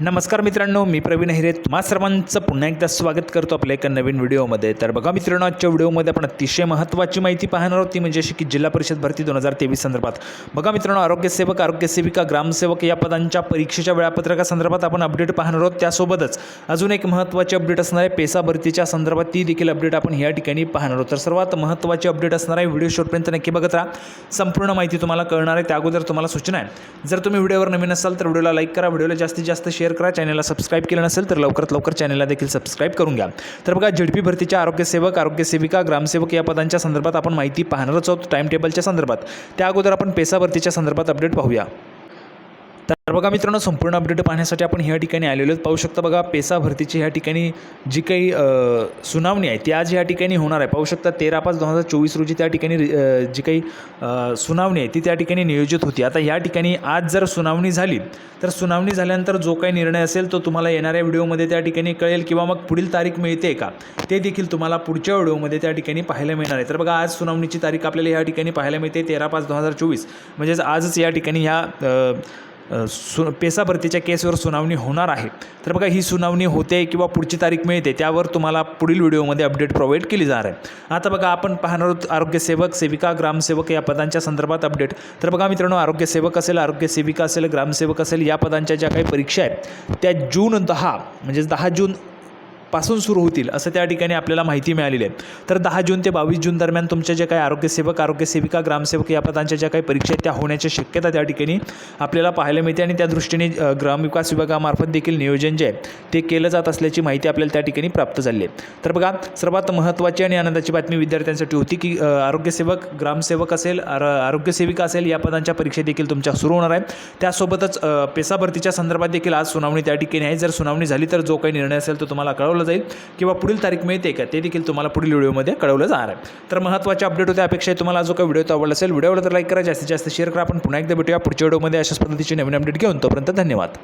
नमस्कार मित्रांनो मी प्रवीण हिरे. तुम्हा सर्वांचं पुन्हा एकदा स्वागत करतो आपल्या एका नवीन व्हिडिओमध्ये. तर बघा मित्रांनो आजच्या व्हिडिओमध्ये आपण अतिशय महत्त्वाची माहिती पाहणार आहोत. ती म्हणजे अशी की जिल्हा परिषद भरती दोन हजार तेवीस संदर्भात. बघा मित्रांनो आरोग्यसेवक आरोग्यसेविका ग्रामसेवक या पदांच्या परीक्षेच्या वेळापत्रकासंदर्भात आपण अपडेट पाहणार आहोत. त्यासोबतच अजून एक महत्त्वाची अपडेट असणार आहे. पेसा भरतीच्या संदर्भात ती देखील अपडेट आपण या ठिकाणी पाहणार आहोत. तर सर्वात महत्त्वाची अपडेट असणार आहे व्हिडिओ शेवटपर्यंत नक्की बघत राहा. संपूर्ण माहिती तुम्हाला कळणार आहे त्या अगोदर तुम्हाला सूचना आहे. जर तुम्ही व्हिडिओवर नवीन असाल तर व्हिडिओला लाईक करा. व्हिडिओला जास्तीत जास्त शेअर करा चॅनलला सबस्क्राईब केलं नसेल तर लवकरात लवकर चॅनलला देखील सबस्क्राईब करून घ्या. तर बघा झडपी भरतीच्या आरोग्यसेवक आरोग्यसेविका ग्रामसेवक या पदांच्या संदर्भात आपण माहिती पाहणारच आहोत टाईम टेबलच्या संदर्भात. त्या अगोदर आपण पेसा भरतीच्या संदर्भात अपडेट पाहूया. तर बघा मित्रांनो संपूर्ण अपडेट पाहण्यासाठी आपण ह्या ठिकाणी आलेलो आहेत. पाहू शकता बघा पेसा भरतीची ह्या ठिकाणी जी काही सुनावणी आहे ती आज ह्या ठिकाणी होणार आहे. पाहू शकता तेरा पाच दोन हजार चोवीस रोजी त्या ठिकाणी जी काही सुनावणी आहे ती त्या ठिकाणी नियोजित होती. आता या ठिकाणी आज जर सुनावणी झाली तर सुनावणी झाल्यानंतर जो काही निर्णय असेल तो तुम्हाला येणाऱ्या व्हिडिओमध्ये त्या ठिकाणी कळेल किंवा मग पुढील तारीख मिळते का ते देखील तुम्हाला पुढच्या व्हिडिओमध्ये त्या ठिकाणी पाहायला मिळणार आहे. तर बघा आज सुनावणीची तारीख आपल्याला या ठिकाणी पाहायला मिळते तेरा पाच दोन हजार चोवीस. म्हणजेच आजच या ठिकाणी ह्या सु पेसाभरतीच्या केसवर सुनावणी होणार आहे. तर बघा ही सुनावणी होते किंवा पुढची तारीख मिळते त्यावर तुम्हाला पुढील व्हिडिओमध्ये अपडेट प्रोव्हाइड केली जाणार आहे. आता बघा आपण पाहणार आहोत आरोग्यसेवक सेविका ग्रामसेवक या पदांच्या संदर्भात अपडेट तर बघा मित्रांनो आरोग्यसेवक असेल आरोग्यसेविका असेल ग्रामसेवक असेल या पदांच्या ज्या काही परीक्षा आहेत त्या जून दहा म्हणजेच दहा जून पासून सुरू होतील असं त्या ठिकाणी आपल्याला माहिती मिळालेली आहे. तर दहा जून ते बावीस जून दरम्यान तुमच्या जे काही आरोग्यसेवक आरोग्यसेविका ग्रामसेवक या पदांच्या ज्या काही परीक्षा आहेत त्या होण्याची शक्यता त्या ठिकाणी आपल्याला पाहायला मिळते आणि त्या दृष्टीने ग्रामविकास विभागामार्फत देखील नियोजन जे आहे ते केलं जात असल्याची माहिती आपल्याला त्या ठिकाणी प्राप्त झाली आहे. तर बघा सर्वात महत्त्वाची आणि आनंदाची बातमी विद्यार्थ्यांसाठी होती की आरोग्यसेवक ग्रामसेवक असेल आर आरोग्यसेविका असेल या पदांच्या परीक्षा देखील तुमच्या सुरू होणार आहे त्यासोबतच पेसाभरतीच्या पेसा भरतीच्या संदर्भात देखील आज सुनावणी त्या ठिकाणी आहे. जर सुनावणी झाली तर जो काही निर्णय असेल तो तुम्हाला कळवला जाईल किंवा पुढील तारीख मिळते का ते देखील तुम्हाला पुढील व्हिडिओमध्ये कळवलं जाणार आहे. तर महत्त्वाचे अपडेट होते अपेक्षा आहे तुम्हाला. जो काही व्हिडिओ आवडला असेल व्हिडिओला तर लाईक करा जास्तीत जास्त शेअर करा. आपण पुन्हा एकदा भेटूया पुढच्या व्हिडिओमध्ये. अशाच पद्धतीचे नवीन अपडेट घेऊन तोपर्यंत धन्यवाद.